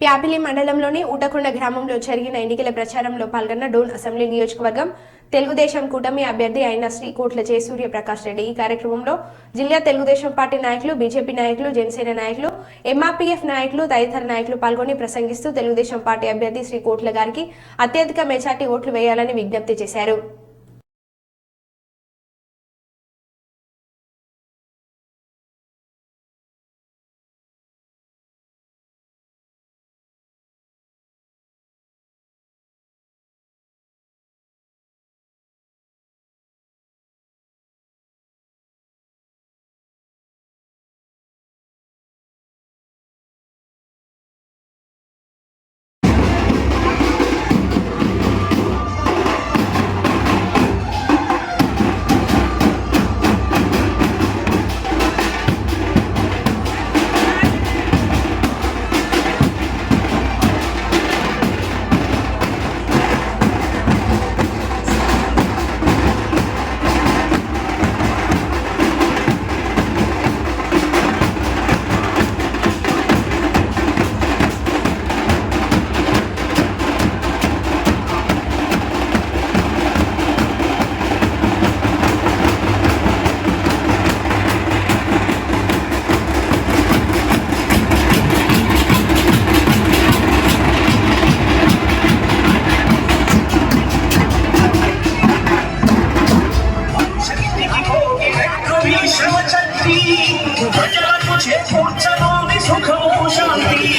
ప్యాపిలి మండలంలోని ఊటకొండ గ్రామంలో జరిగిన ఎన్నికల ప్రచారంలో పాల్గొన్న డోన్ అసెంబ్లీ నియోజకవర్గం తెలుగుదేశం కూటమి అభ్యర్థి అయిన శ్రీ కోట్ల జయసూర్య ప్రకాష్ రెడ్డి. ఈ కార్యక్రమంలో జిల్లా తెలుగుదేశం పార్టీ నాయకులు బీజేపీ నాయకులు జనసేన నాయకులు ఎంఆర్పీఎఫ్ నాయకులు తదితర నాయకులు పాల్గొని ప్రసంగిస్తూ తెలుగుదేశం పార్టీ అభ్యర్థి శ్రీ కోట్ల గారికి అత్యధిక మెజార్టీ ఓట్లు వేయాలని విజ్ఞప్తి చేశారు. విశ్రమ శక్తి ప్రజలకు చేకూర్చనుంది సుఖము శాంతి